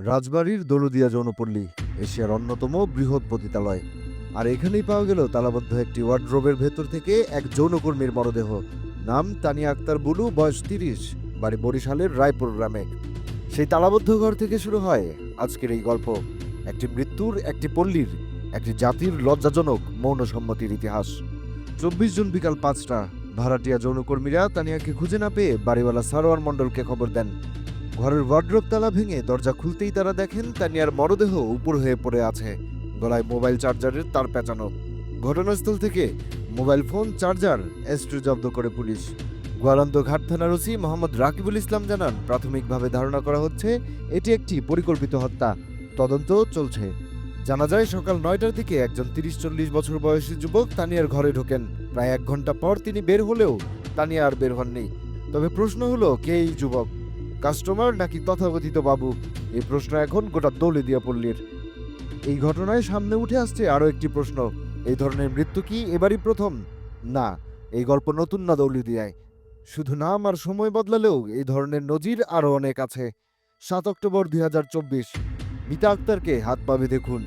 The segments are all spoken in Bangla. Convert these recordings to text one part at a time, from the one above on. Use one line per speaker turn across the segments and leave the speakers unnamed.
রাজবাড়ির দৌলদিয়া যৌনপল্লী, এশিয়ার অন্যতম বৃহৎ পতিতালয়। আর এখানেই পাওয়া গেল তালাবদ্ধ একটি ওয়ার্ড্রোবের ভেতর থেকে এক যৌনকর্মীর মরদেহ। নাম তানিয়া আক্তার বুলু, বয়স তিরিশ, বাড়ি বরিশালের রায়পুর গ্রামে। সেই তালাবদ্ধ ঘর থেকে শুরু হয় আজকের এই গল্প। একটি মৃত্যুর একটি পল্লীর, একটি জাতির লজ্জাজনক মৌন সম্মতির ইতিহাস। চব্বিশ জুন বিকাল পাঁচটা, ভাড়াটিয়া যৌনকর্মীরা তানিয়াকে খুঁজে না পেয়ে বাড়িওয়ালা সারোয়ার মণ্ডলকে খবর দেন। ঘরের ওয়ার্ড্রোব তালা ভেঙে দরজা খুলতেই তারা দেখেন তানিয়ার মরদেহ উপর হয়ে পড়ে আছে। গলায় মোবাইল চার্জারের তার পেঁচানো। ঘটনাস্থল থেকে মোবাইল ফোন, চার্জার এস্ট্রু জব্দ করে পুলিশ। গোয়ালন্দ ঘাট থানার ওসি মোহাম্মদ রাকিবুল ইসলাম জানান, প্রাথমিকভাবে ধারণা করা হচ্ছে এটি একটি পরিকল্পিত হত্যা। তদন্ত চলছে। জানা যায়, সকাল নয়টার দিকে একজন তিরিশ চল্লিশ বছর বয়সী যুবক তানিয়ার ঘরে ঢোকেন। প্রায় এক ঘণ্টা পর তিনি বের হলেও তানিয়া আর বের হননি। তবে প্রশ্ন হলো, কে এই যুবক? কাস্টমার নাকি তথাকথিত বাবু? এই প্রশ্ন এখন গোটা দৌলে দিয়া পল্লীর এই ঘটনায় সামনে উঠে আসছে আরও একটি প্রশ্ন। এই ধরনের মৃত্যু কি এবারই প্রথম? না, এই গল্প নতুন না দৌলদিয়ায় শুধু নাম আর সময় বদলালেও এই ধরনের নজির আরও অনেক আছে। সাত অক্টোবর দুই হাজার চব্বিশ, মিতা আক্তারকে হাত পা বেঁধে খুন।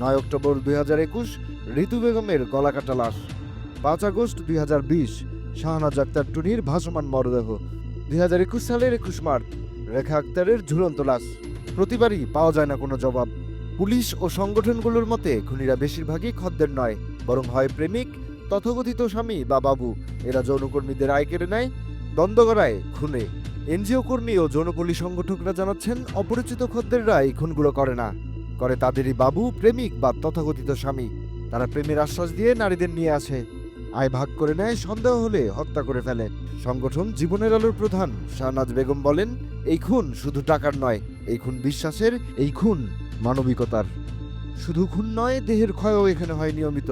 নয় অক্টোবর দুই হাজার একুশ, ঋতু বেগমের গলাকাটা লাশ। পাঁচ আগস্ট দুই হাজার বিশ, শাহনাজ আক্তার টুনির ভাসমান মরদেহ। দুই হাজার একুশ সালের একুশ মার্চ, রেখা আক্তারের ঝুলন্ত লাশ। প্রতিবারই পাওয়া যায় না কোনো জবাব। পুলিশ ও সংগঠনগুলোর মতে খুনিরা বেশিরভাগই খদ্দের নয়, বরং হয় প্রেমিক, তথাকথিত স্বামী বা বাবু। এরা যৌনকর্মীদের আয় কেড়ে নেয়, দ্বন্দ্ব করায় খুনে। এনজিও কর্মী ও যৌনপল্লী সংগঠকরা জানাচ্ছেন, অপরিচিত খদ্দেররা এই খুনগুলো করে না। করে তাদেরই বাবু, প্রেমিক বা তথাকথিত স্বামী। তারা প্রেমের আশ্বাস দিয়ে নারীদের নিয়ে আসে। আয় ভাগ করে নেয়, সন্দেহ হলে হত্যা করে ফেলে। সংগঠন জীবনের আলোর প্রধান, শাহনাজ বেগম বলেন, এই খুন শুধু টাকার নয়, এই খুন বিশ্বাসের, এই খুন মানবিকতার। শুধু খুন নয়, দেহের ক্ষয়ও এখানে হয় নিয়মিত।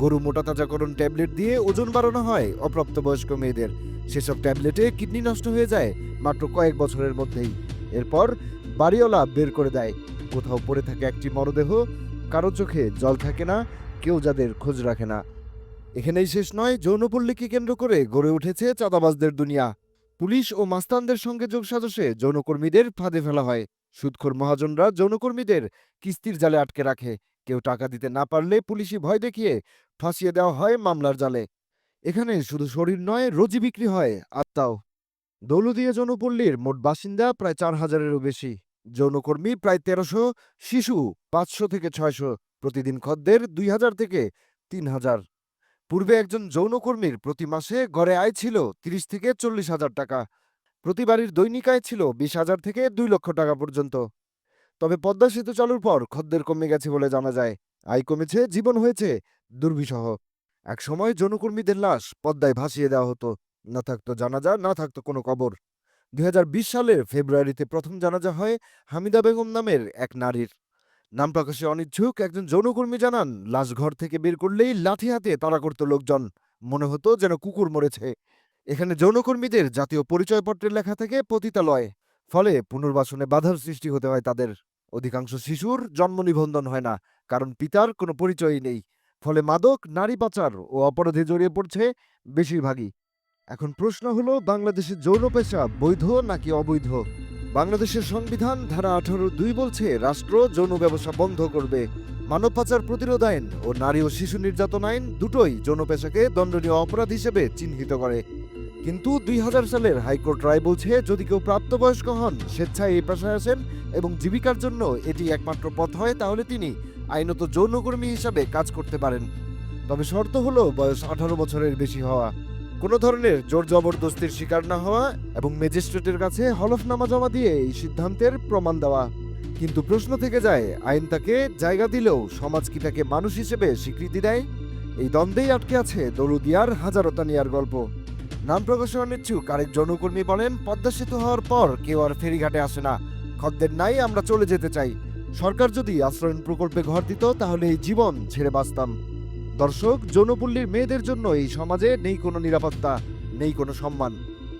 গরু মোটা তাজাকরণ ট্যাবলেট দিয়ে ওজন বাড়ানো হয় অপ্রাপ্তবয়স্ক মেয়েদের। সেসব ট্যাবলেটে কিডনি নষ্ট হয়ে যায় মাত্র কয়েক বছরের মধ্যেই। এরপর বাড়িওয়ালা বের করে দেয়। কোথাও পড়ে থাকে একটি মরদেহ, কারও চোখে জল থাকে না, কেউ যাদের খোঁজ রাখে না। এখানেই শেষ নয়, যৌনপল্লীকে কেন্দ্র করে গড়ে উঠেছে চাঁদাবাজদের দুনিয়া। পুলিশ ও মাস্তানদের সঙ্গে যোগ সাজসে যৌনকর্মীদের ফাঁদে ফেলা হয়। সুদখোর মহাজনরা যৌনকর্মীদের কিস্তির জালে আটকে রাখে। কেউ টাকা দিতে না পারলে পুলিশি ভয় দেখিয়ে ফাঁসিয়ে দেওয়া হয় মামলার জালে। এখানে শুধু শরীর নয়, রোজি বিক্রি হয়, আত্মাও। দৌলদিয়া যৌনপল্লীর মোট বাসিন্দা প্রায় চার হাজারেরও বেশি। যৌনকর্মী প্রায় তেরোশো, শিশু পাঁচশো থেকে ছয়শো, প্রতিদিন খদ্দের দুই হাজার থেকে তিন হাজার। পূর্বে একজন যৌনকর্মীর প্রতি মাসে গড়ে আয় ছিল তিরিশ থেকে চল্লিশ হাজার টাকা। প্রতি বাড়ির দৈনিক আয় ছিল বিশ হাজার থেকে দুই লক্ষ টাকা পর্যন্ত। তবে পদ্মা সেতু চালুর পর খদ্দের কমে গেছে বলে জানা যায়। আয় কমেছে, জীবন হয়েছে দুর্বিষহ। একসময় যৌনকর্মীদের লাশ পদ্মায় ভাসিয়ে দেওয়া হতো। না থাকতো জানাজা, না থাকতো কোনো কবর। দু হাজার বিশ সালের ফেব্রুয়ারিতে প্রথম জানাজা হয় হামিদা বেগম নামের এক নারীর। নাম প্রকাশে অনিচ্ছুক একজন যৌনকর্মী জানান লাশ ঘর থেকে বের করলেই লাঠি হাতে তাড়া করত লোকজন। মনে হতো যেন কুকুর মরেছে। এখানে যৌনকর্মীদের জাতীয় পরিচয়পত্রের লেখা থেকে পতিতালয়। ফলে পুনর্বাসনে বাধার সৃষ্টি হতে হয় তাদের। অধিকাংশ শিশুর জন্ম নিবন্ধন হয় না, কারণ পিতার কোনো পরিচয়ই নেই। ফলে মাদক, নারী পাচার ও অপরাধে জড়িয়ে পড়ছে বেশিরভাগই। এখন প্রশ্ন হলো বাংলাদেশের যৌন পেশা বৈধ নাকি অবৈধ? বাংলাদেশের সংবিধান ধারা আঠারো দুই বলছে, রাষ্ট্র যৌন ব্যবসা বন্ধ করবে। মানব পাচার প্রতিরোধ আইন ও নারী ও শিশু নির্যাতন আইন দুটোই যৌন পেশাকে দণ্ডনীয় অপরাধ হিসেবে চিহ্নিত করে। কিন্তু দুই হাজার সালের হাইকোর্ট রায় বলছে, যদি কেউ প্রাপ্তবয়স্ক হন, স্বেচ্ছায় এই পেশায় আসেন এবং জীবিকার জন্য এটি একমাত্র পথ হয়, তাহলে তিনি আইনত যৌনকর্মী হিসাবে কাজ করতে পারেন। তবে শর্ত হলো, বয়স আঠারো বছরের বেশি হওয়া। কোনো ধরনের জোর জবরদস্তির শিকার না হওয়া এবং ম্যাজিস্ট্রেটের কাছে হলফনামা জমা দিয়ে এই সিদ্ধান্তের প্রমাণ দেওয়া। কিন্তু প্রশ্ন থেকে যায়, আইন তাকে জায়গা দিলেও সমাজ কি তাকে মানুষ হিসেবে স্বীকৃতি দেয়? এই দ্বন্দ্বেই আটকে আছে দৌলদিয়ার হাজারো তানিয়ার গল্প। নাম প্রকাশে অনিচ্ছুক আরেক জনকর্মী বলেন, পদ্মা সেতু হওয়ার পর কেউ আর ফেরিঘাটে আসে না। খদ্দের নাই, আমরা চলে যেতে চাই। সরকার যদি আশ্রয়ণ প্রকল্পে ঘর দিত, তাহলে এই জীবন ছেড়ে বাঁচতাম। দর্শক, যৌনপল্লীর মেয়েদের জন্য এই সমাজে নেই কোনো নিরাপত্তা, নেই কোনো সম্মান।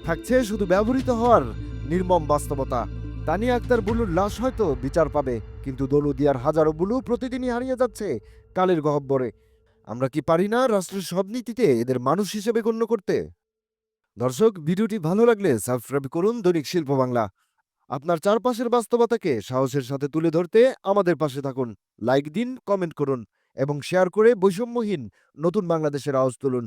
থাকছে শুধু ব্যবহৃত হওয়ার নির্মম বাস্তবতা। তানিয়া আক্তার বুলুর লাশ হয়তো বিচার পাবে, কিন্তু দলুদিয়ার হাজারো বুলু প্রতিদিনই হারিয়ে যাচ্ছে কালের গহব্বরে। আমরা কি পারি না রাষ্ট্রের সব নীতিতে এদের মানুষ হিসেবে গণ্য করতে? দর্শক, ভিডিওটি ভালো লাগলে সাবস্ক্রাইব করুন দৈনিক শিল্প বাংলা। আপনার চারপাশের বাস্তবতাকে সাহসের সাথে তুলে ধরতে আমাদের পাশে থাকুন। লাইক দিন, কমেন্ট করুন। এবং শেয়ার করে বৈষম্যহীন নতুন বাংলাদেশের আওয়াজ তুলুন।